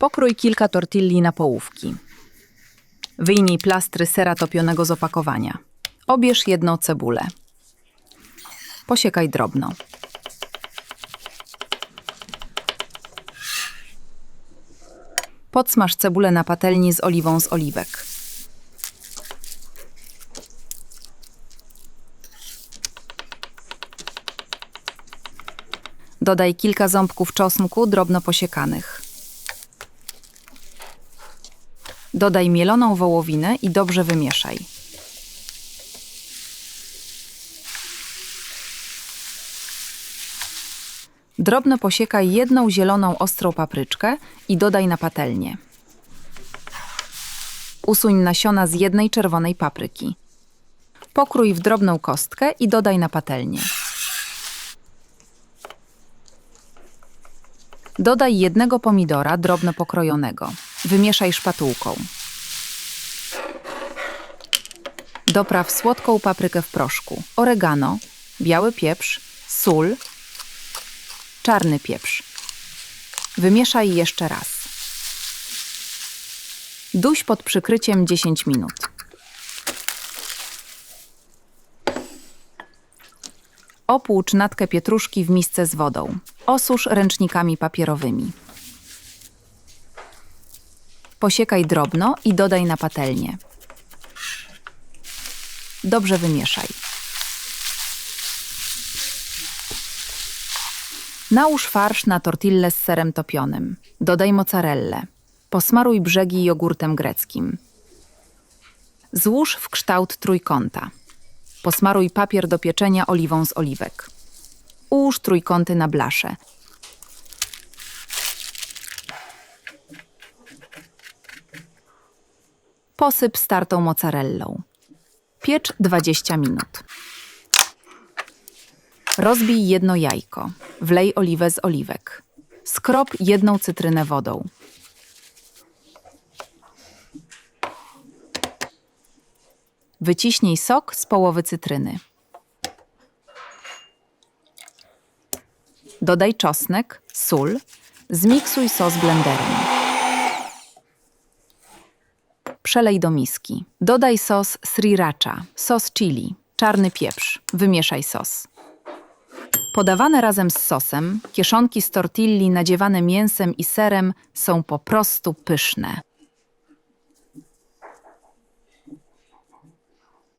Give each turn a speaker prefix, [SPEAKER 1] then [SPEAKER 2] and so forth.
[SPEAKER 1] Pokrój kilka tortilli na połówki. Wyjmij plastry sera topionego z opakowania. Obierz jedną cebulę. Posiekaj drobno. Podsmaż cebulę na patelni z oliwą z oliwek. Dodaj kilka ząbków czosnku drobno posiekanych. Dodaj mieloną wołowinę i dobrze wymieszaj. Drobno posiekaj jedną zieloną ostrą papryczkę i dodaj na patelnię. Usuń nasiona z jednej czerwonej papryki. Pokrój w drobną kostkę i dodaj na patelnię. Dodaj jednego pomidora drobno pokrojonego. Wymieszaj szpatułką. Dopraw słodką paprykę w proszku, oregano, biały pieprz, sól, czarny pieprz. Wymieszaj jeszcze raz. Duś pod przykryciem 10 minut. Opłucz natkę pietruszki w misce z wodą. Osusz ręcznikami papierowymi. Posiekaj drobno i dodaj na patelnię. Dobrze wymieszaj. Nałóż farsz na tortillę z serem topionym. Dodaj mozzarellę. Posmaruj brzegi jogurtem greckim. Złóż w kształt trójkąta. Posmaruj papier do pieczenia oliwą z oliwek. Ułóż trójkąty na blasze. Posyp startą mozzarellą. Piecz 20 minut. Rozbij jedno jajko. Wlej oliwę z oliwek. Skrop jedną cytrynę wodą. Wyciśnij sok z połowy cytryny. Dodaj czosnek, sól, zmiksuj sos blenderem. Przelej do miski. Dodaj sos sriracha, sos chili, czarny pieprz. Wymieszaj sos. Podawane razem z sosem, kieszonki z tortilli nadziewane mięsem i serem są po prostu pyszne.